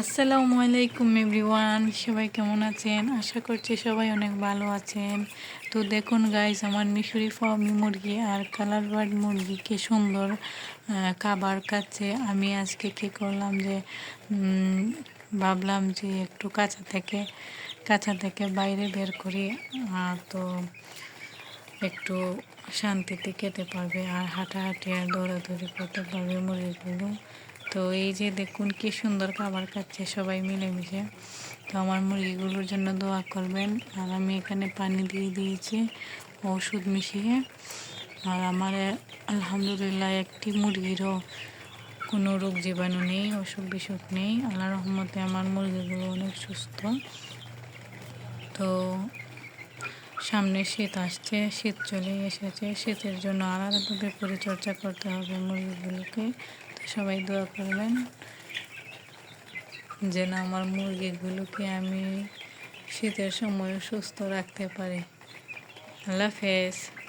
আসসালামু আলাইকুম এভরিওয়ান, সবাই কেমন আছেন? আশা করছি সবাই অনেক ভালো আছেন। তো দেখুন গাইস আমার মিশরি ফার্মি মুরগি আর কালার বার্ড মুরগি কি সুন্দর খাবার খাচ্ছে। আমি আজকে কি করলাম যে ভাবলাম যে একটু কাঁচা থেকে কাঁচা থেকে বাইরে বের করি তো একটু শান্তিতে খেতে পারবে আর হাঁটাহাঁটি আর দৌড়াদৌড়ি করতে পারবে মুরগিগুলো। তো এই যে দেখুন কি সুন্দর খাবার খাচ্ছে সবাই মিলেমিশে। তো আমার মুরগিগুলোর জন্য দোয়া করবেন। আর আমি এখানে পানি দিয়ে দিয়েছি, ওষুধ মিশিয়ে। আর আমার, আলহামদুলিল্লাহ, একটি মুরগিরও কোনো রোগ জীবাণু নেই, অসুখ বিসুখ নেই। আল্লাহ রহমতে আমার মুরগিগুলো অনেক সুস্থ। তো সামনে শীত আসছে, শীত চলে এসেছে। শীতের জন্য আলাদাভাবে পরিচর্যা করতে হবে মুরগিগুলোকে। সবাই দোয়া করবেন যেন আমার মুরগিগুলোকে আমি শীতের সময় সুস্থ রাখতে পারি। আল্লাহ হাফেজ।